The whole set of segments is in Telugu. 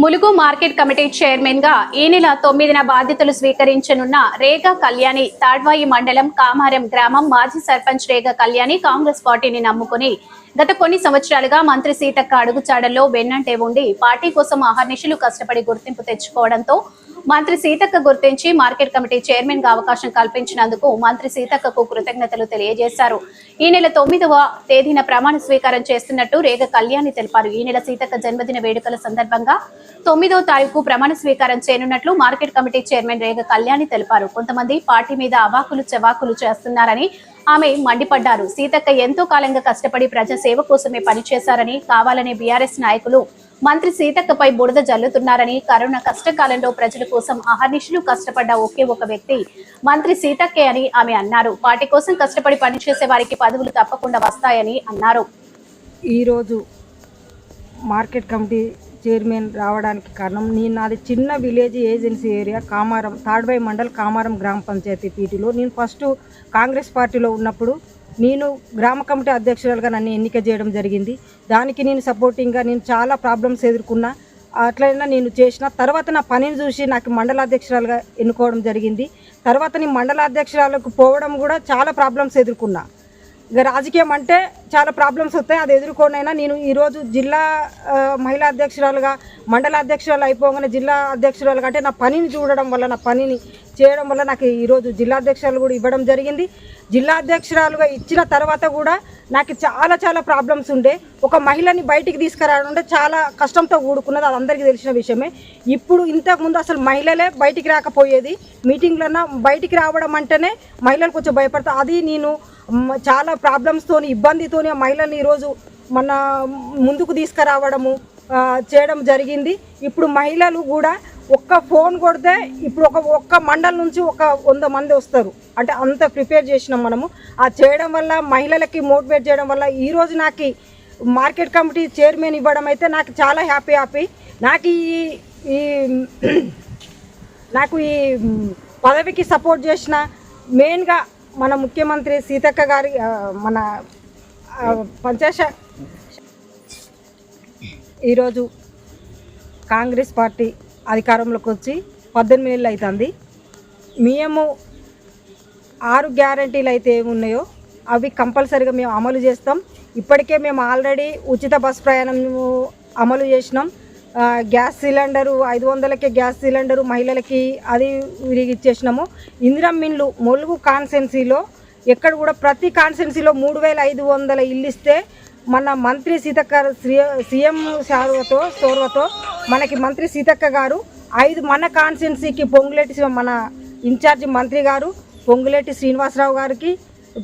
ములుగు మార్కెట్ కమిటీ చైర్మన్గా ఈ నెల తొమ్మిదిన బాధ్యతలు స్వీకరించనున్న రేగా కళ్యాణి తాడ్వాయి మండలం కామారం గ్రామం మాజీ సర్పంచ్ రేగా కళ్యాణి కాంగ్రెస్ పార్టీని నమ్ముకుని గత కొన్ని సంవత్సరాలుగా మంత్రి సీతక్క అడుగుచాడల్లో వెన్నంటే ఉండి పార్టీ కోసం అహర్నిశలు కష్టపడి గుర్తింపు తెచ్చుకోవడంతో మంత్రి సీతక్క గుర్తించి మార్కెట్ కమిటీ చైర్మన్గా అవకాశం కల్పించినందుకు మంత్రి సీతక్కకు కృతజ్ఞతలు తెలియజేశారు. ఈ నెల తొమ్మిదవ తేదీన ప్రమాణ స్వీకారం చేస్తున్నట్టు రేగ కళ్యాణి తెలిపారు. ఈ నెల సీతక్క జన్మదిన వేడుకల సందర్భంగా తొమ్మిదో తారీఖు ప్రమాణ స్వీకారం చేయనున్నట్లు మార్కెట్ కమిటీ చైర్మన్ రేగ కళ్యాణి తెలిపారు. కొంతమంది పార్టీ మీద అవాకులు చవాకులు చేస్తున్నారని ఆమె మండిపడ్డారు. సీతక్క ఎంతో కాలంగా కష్టపడి ప్రజా సేవ కోసమే పనిచేశారని కావాలనే బీఆర్ఎస్ నాయకులు మంత్రి సీతక్కపై బురద జల్లుతున్నారని కరోనా కష్టకాలంలో ప్రజల కోసం అహర్నిశలు కష్టపడ్డ ఒకే ఒక వ్యక్తి మంత్రి సీతక్కే అని ఆమె అన్నారు. పార్టీ కోసం కష్టపడి పనిచేసే వారికి పదవులు తప్పకుండా వస్తాయని అన్నారు. ఈరోజు మార్కెట్ కమిటీ చైర్మన్ రావడానికి కారణం నేను నాది చిన్న village agency area Kamaram Tadvai mandal Kamaram గ్రామ పంచాయతీ పీటీలో. నేను ఫస్ట్ కాంగ్రెస్ పార్టీలో ఉన్నప్పుడు నేను గ్రామ కమిటీ అధ్యక్షురాలుగా నన్ను ఎన్నిక చేయడం జరిగింది. దానికి నేను సపోర్టింగ్గా నేను చాలా ప్రాబ్లమ్స్ ఎదుర్కొన్నా. అట్లయినా నేను చేసిన తర్వాత నా పనిని చూసి నాకు మండల అధ్యక్షురాలుగా ఎన్నుకోవడం జరిగింది. తర్వాత నేను మండల అధ్యక్షురాలకు పోవడం కూడా చాలా ప్రాబ్లమ్స్ ఎదుర్కొన్నా. రాజకీయం అంటే చాలా ప్రాబ్లమ్స్ వస్తాయి. అది ఎదుర్కొనైనా నేను ఈరోజు జిల్లా మహిళా అధ్యక్షురాలుగా మండల అధ్యక్షురాలు అయిపోగానే జిల్లా అధ్యక్షురాలుగా అంటే నా పనిని చూడడం వల్ల నా పనిని చేయడం వల్ల నాకు ఈరోజు జిల్లా అధ్యక్షురాలు కూడా ఇవ్వడం జరిగింది. జిల్లా అధ్యక్షురాలుగా ఇచ్చిన తర్వాత కూడా నాకు చాలా చాలా ప్రాబ్లమ్స్ ఉండే. ఒక మహిళని బయటికి తీసుకురావడం అంటే చాలా కష్టంతో కూడుకున్నది అది అందరికీ తెలిసిన విషయమే. ఇప్పుడు ఇంతకుముందు అసలు మహిళలే బయటికి రాకపోయేది. మీటింగ్లన్నా బయటికి రావడం అంటేనే మహిళలు కొంచెం భయపడతారు అది నేను చాలా ప్రాబ్లమ్స్తోని ఇబ్బందితోని మహిళల్ని ఈరోజు మన ముందుకు తీసుకురావడము చేయడం జరిగింది. ఇప్పుడు మహిళలు కూడా ఒక్క ఫోన్ కొడితే ఇప్పుడు ఒక ఒక్క మండలం నుంచి ఒక వంద మంది వస్తారు. అంటే అంత ప్రిపేర్ చేసినాం మనము. ఆ చేయడం వల్ల మహిళలకి మోటివేట్ చేయడం వల్ల ఈరోజు నాకు మార్కెట్ కమిటీ చైర్మన్ ఇవ్వడం అయితే నాకు చాలా హ్యాపీ హ్యాపీ. నాకు ఈ ఈ నాకు ఈ పదవికి సపోర్ట్ చేసిన మెయిన్గా మన ముఖ్యమంత్రి సీతక్క గారి మన ఆ, ఈరోజు కాంగ్రెస్ పార్టీ అధికారంలోకి వచ్చి పద్దెనిమిది ఏళ్ళు అవుతుంది మేము ఆరు గ్యారంటీలు అయితే ఏమున్నాయో అవి కంపల్సరీగా మేము అమలు చేస్తాం. ఇప్పటికే మేము ఆల్రెడీ ఉచిత బస్ ప్రయాణం అమలు చేసినాం. గ్యాస్ సిలిండరు ఐదు వందలకే గ్యాస్ సిలిండరు మహిళలకి అది విరిగి ఇచ్చేసినాము ఇందిరం మిన్లు మొలుగు కాన్సెన్సీలో ఎక్కడ కూడా ప్రతి కాన్సెన్సీలో మూడు వేల ఐదు వందల ఇల్లు ఇస్తే మన మంత్రి సీతక్క సీఎం శారువతో సోర్వతో మనకి మంత్రి సీతక్క గారు ఐదు మన కాన్సెన్సీకి పొంగులేటి మన ఇన్ఛార్జి మంత్రి గారు పొంగులేటి శ్రీనివాసరావు గారికి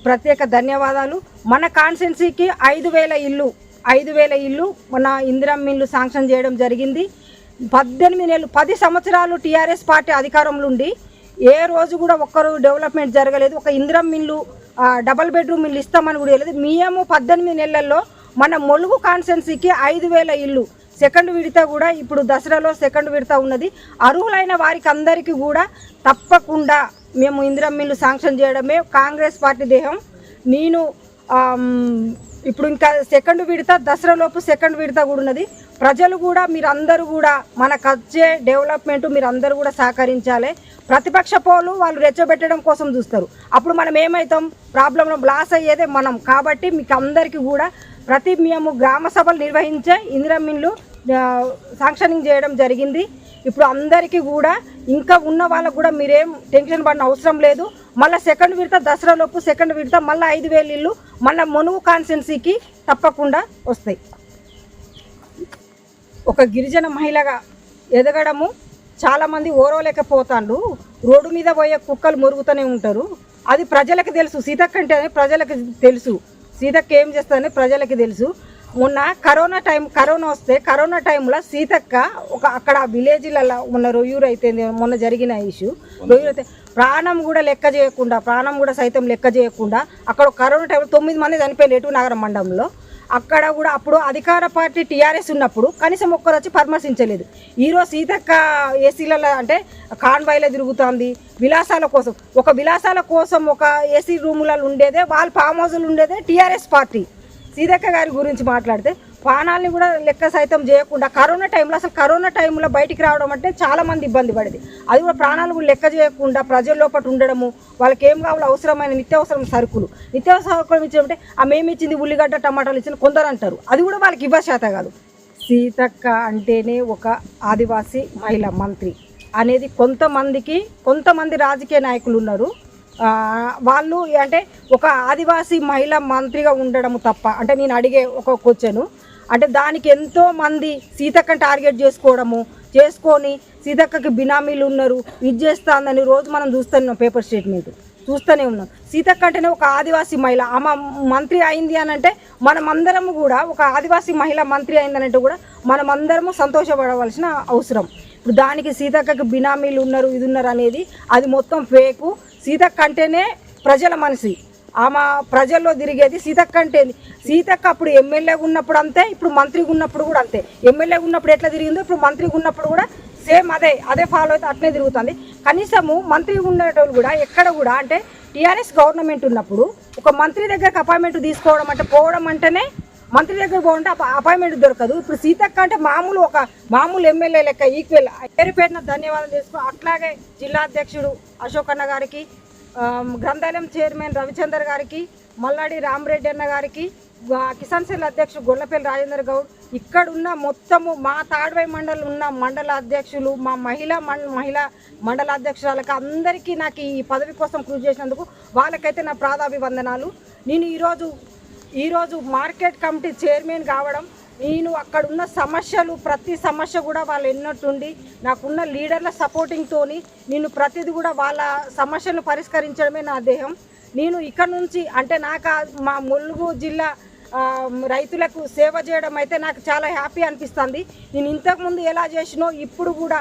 ప్రత్యేక ధన్యవాదాలు. మన కాన్సెన్సీకి ఐదు వేల ఇల్లు ఐదు వేల ఇల్లు మన ఇందిరమ్మ ఇల్లు శాంక్షన్ చేయడం జరిగింది. పద్దెనిమిది నెలలు పది సంవత్సరాలు టీఆర్ఎస్ పార్టీ అధికారంలో ఉండి ఏ రోజు కూడా ఒక్కరు డెవలప్మెంట్ జరగలేదు. ఒక ఇందిరమ్మ ఇల్లు డబల్ బెడ్రూమ్ ఇల్లు ఇస్తామని కూడా లేదు మేము పద్దెనిమిది నెలల్లో మన మొలుగు కాన్స్టెన్సీకి ఐదు వేల ఇల్లు సెకండ్ విడత కూడా ఇప్పుడు దసరాలో సెకండ్ విడత ఉన్నది. అర్హులైన వారికి అందరికీ కూడా తప్పకుండా మేము ఇందిరం మిల్లు శాంక్షన్ చేయడమే కాంగ్రెస్ పార్టీ దేహం. నేను ఇప్పుడు ఇంకా సెకండ్ విడత దసరాలోపు సెకండ్ విడత కూడా ఉన్నది. ప్రజలు కూడా మీరందరూ కూడా మనకు వచ్చే డెవలప్మెంట్ మీరందరూ కూడా సహకరించాలి. ప్రతిపక్ష పోలు వాళ్ళు రెచ్చబెట్టడం కోసం చూస్తారు. అప్పుడు మనం ఏమవుతాం ప్రాబ్లంలో బ్లాస్ అయ్యేదే మనం. కాబట్టి మీకు అందరికీ కూడా ప్రతి మేము గ్రామ సభలు నిర్వహించే ఇందిరా మిల్లు శాంక్షనింగ్ చేయడం జరిగింది. ఇప్పుడు అందరికీ కూడా ఇంకా ఉన్న వాళ్ళకు కూడా మీరేం టెన్షన్ పడిన అవసరం లేదు. మళ్ళీ సెకండ్ విడత దసరా లోపు సెకండ్ విడత మళ్ళీ ఐదు వేలు ఇల్లు మళ్ళీ మునుగు కాన్స్టెన్సీకి తప్పకుండా వస్తాయి. ఒక గిరిజన మహిళగా ఎదగడము చాలామంది ఓరవలేకపోతాండ్రు. రోడ్డు మీద పోయే కుక్కలు మురుగుతూనే ఉంటారు. అది ప్రజలకు తెలుసు. సీతక్క అంటే ప్రజలకు తెలుసు. సీతక్క ఏం చేస్తానని ప్రజలకి తెలుసు. మొన్న కరోనా టైం కరోనా వస్తే కరోనా టైంలో సీతక్క ఒక అక్కడ విలేజ్లలో ఉన్న రొయ్యూరు అయితే మొన్న జరిగిన ఇష్యూ. రొయ్యూరు అయితే ప్రాణం కూడా లెక్క చేయకుండా ప్రాణం కూడా సైతం లెక్క చేయకుండా అక్కడ కరోనా టైంలో తొమ్మిది మంది చనిపోయారు ఎటు నగరం మండలంలో. అక్కడ కూడా అప్పుడు అధికార పార్టీ టీఆర్ఎస్ ఉన్నప్పుడు కనీసం ఒక్కరు వచ్చి పరామర్శించలేదు. ఈరోజు సీతక్క ఏసీలలో అంటే కాన్వాయ్లో తిరుగుతుంది. విలాసాల కోసం ఒక విలాసాల కోసం ఒక ఏసీ రూములలో ఉండేదే వాళ్ళ ఫామ్ హౌస్లు ఉండేదే టీఆర్ఎస్ పార్టీ. సీతక్క గారి గురించి మాట్లాడితే పానాల్ని కూడా లెక్క సైతం చేయకుండా కరోనా టైంలో అసలు కరోనా టైంలో బయటికి రావడం అంటే చాలా మంది ఇబ్బంది పడింది. అది కూడా ప్రాణాలు కూడా లెక్క చేయకుండా ప్రజల లోపల ఉండడము వాళ్ళకి ఏం కావాలో అవసరమైన నిత్యావసరం సరుకులు. నిత్యావసర సరుకులు ఇచ్చినప్పుడు ఆ మేము ఇచ్చింది ఉల్లిగడ్డ టమాటాలు ఇచ్చిన కొందరు అంటారు. అది కూడా వాళ్ళకి ఇవ్వశాత కాదు. సీతక్క అంటేనే ఒక ఆదివాసీ మహిళ మంత్రి అనేది కొంతమందికి కొంతమంది రాజకీయ నాయకులు ఉన్నారు. వాళ్ళు అంటే ఒక ఆదివాసీ మహిళ మంత్రిగా ఉండడం తప్ప అంటే నేను అడిగే ఒక క్వశ్చను అంటే దానికి ఎంతో మంది సీతక్కని టార్గెట్ చేసుకోవడము చేసుకొని సీతక్కకి బినామీలు ఉన్నారు ఇది చేస్తాందని రోజు మనం చూస్తున్నాం పేపర్ స్టేట్మెంట్ చూస్తూనే ఉన్నాం. సీతక్క అంటేనే ఒక ఆదివాసీ మహిళ. ఆమె మంత్రి అయింది అని అంటే మనమందరము కూడా ఒక ఆదివాసీ మహిళ మంత్రి అయిందనంటే కూడా మనమందరము సంతోషపడవలసిన అవసరం. ఇప్పుడు దానికి సీతక్కకి బినామీలు ఉన్నారు ఇది ఉన్నారు అనేది అది మొత్తం ఫేకు సీతక్క అంటేనే ప్రజల మనిషి ఆమె ప్రజల్లో తిరిగేది సీతక్క అంటే సీతక్క అప్పుడు ఎమ్మెల్యేగా ఉన్నప్పుడు అంతే ఇప్పుడు మంత్రిగా ఉన్నప్పుడు కూడా అంతే. ఎమ్మెల్యేగా ఉన్నప్పుడు ఎట్లా తిరిగిందో ఇప్పుడు మంత్రిగా ఉన్నప్పుడు కూడా సేమ్ అదే అదే ఫాలో అయితే అట్లే తిరుగుతుంది. కనీసము మంత్రిగా ఉండేటోళ్ళు కూడా ఎక్కడ కూడా అంటే టీఆర్ఎస్ గవర్నమెంట్ ఉన్నప్పుడు ఒక మంత్రి దగ్గరకు అపాయింట్మెంట్ తీసుకోవడం అంటే పోవడం అంటేనే మంత్రి దగ్గర పోంటే అపాయింట్మెంట్ దొరకదు. ఇప్పుడు సీతక్క అంటే మామూలు ఒక మామూలు ఎమ్మెల్యే లెక్క ఈక్వల్ పేరు పేరున ధన్యవాదాలు చేసుకో అట్లాగే జిల్లా అధ్యక్షుడు అశోక్ అన్న గారికి గ్రంథాలయం చైర్మన్ రవిచందర్ గారికి మల్లాడి రామరెడ్డి అన్న గారికి కిసాన్ సెల్ అధ్యక్షుడు గొల్లపల్లి రాజేందర్ గౌడ్ ఇక్కడ ఉన్న మొత్తము మా తాడ్వై మండలం ఉన్న మండల అధ్యక్షులు మా మహిళా మం- మహిళా మండల అధ్యక్షురాలకు అందరికీ నాకు ఈ పదవి కోసం కృషి చేసినందుకు వాళ్ళకైతే నా ప్రాధాభివందనాలు నేను ఈరోజు ఈరోజు మార్కెట్ కమిటీ చైర్మన్ కావడం నేను అక్కడ ఉన్న సమస్యలు ప్రతి సమస్య కూడా వాళ్ళు ఎన్నట్టుండి నాకున్న లీడర్ల సపోర్టింగ్తోని నేను ప్రతిది కూడా వాళ్ళ సమస్యను పరిష్కరించడమే నా దేహం. నేను ఇక్కడ నుంచి అంటే నాకు మా ములుగు జిల్లా రైతులకు సేవ చేయడం అయితే నాకు చాలా హ్యాపీ అనిపిస్తుంది. నేను ఇంతకుముందు ఎలా చేసినో ఇప్పుడు కూడా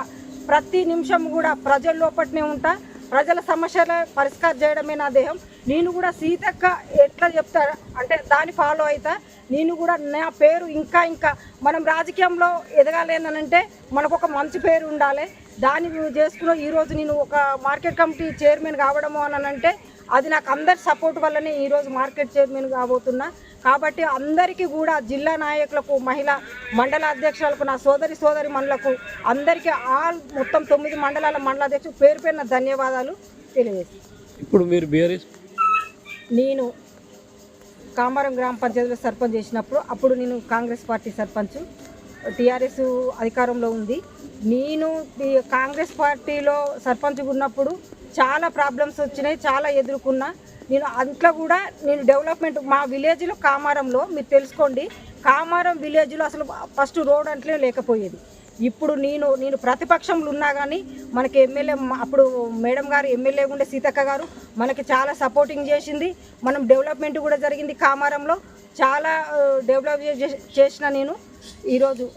ప్రతి నిమిషం కూడా ప్రజల లోపట్నే ఉంటా. ప్రజల సమస్యల పరిష్కారం చేయడమే నా దేహం. నేను కూడా సీతక్క ఎట్లా చెప్తా అంటే దాన్ని ఫాలో అవుతా నేను కూడా నా పేరు ఇంకా ఇంకా మనం రాజకీయంలో ఎదగాలేనంటే మనకు ఒక మంచి పేరు ఉండాలి. దాన్ని నువ్వు చేసుకున్న ఈరోజు నేను ఒక మార్కెట్ కమిటీ చైర్మన్ కావడము అని అంటే అది నాకు అందరి సపోర్ట్ వల్లనే ఈరోజు మార్కెట్ చైర్మన్ కాబోతున్నా. కాబట్టి అందరికీ కూడా జిల్లా నాయకులకు మహిళా మండల అధ్యక్షులకు నా సోదరి సోదరి మండలకు అందరికీ ఆల్ మొత్తం తొమ్మిది మండలాల మండల అధ్యక్షులు పేరు పేరున ధన్యవాదాలు తెలియజేస్తాను. ఇప్పుడు మీరు బీఆర్ఎస్ నేను కామారం గ్రామ పంచాయతీలో సర్పంచ్ చేసినప్పుడు అప్పుడు నేను కాంగ్రెస్ పార్టీ సర్పంచ్ టీఆర్ఎస్ అధికారంలో ఉంది. నేను కాంగ్రెస్ పార్టీలో సర్పంచ్గా ఉన్నప్పుడు చాలా ప్రాబ్లమ్స్ వచ్చినాయి చాలా ఎదుర్కొన్నా. నేను అంట్లో కూడా నేను డెవలప్మెంట్ మా విలేజ్లో కామారంలో మీరు తెలుసుకోండి. కామారం విలేజ్లో అసలు ఫస్ట్ రోడ్ అంటే లేకపోయేది. ఇప్పుడు నేను నేను ప్రతిపక్షంలో ఉన్నా కానీ మనకి ఎమ్మెల్యే అప్పుడు మేడం గారు ఎమ్మెల్యే ఉండే సీతక్క గారు మనకి చాలా సపోర్టింగ్ చేసింది. మనం డెవలప్మెంట్ కూడా జరిగింది కామారంలో. చాలా డెవలప్ చేసిన నేను ఈరోజు.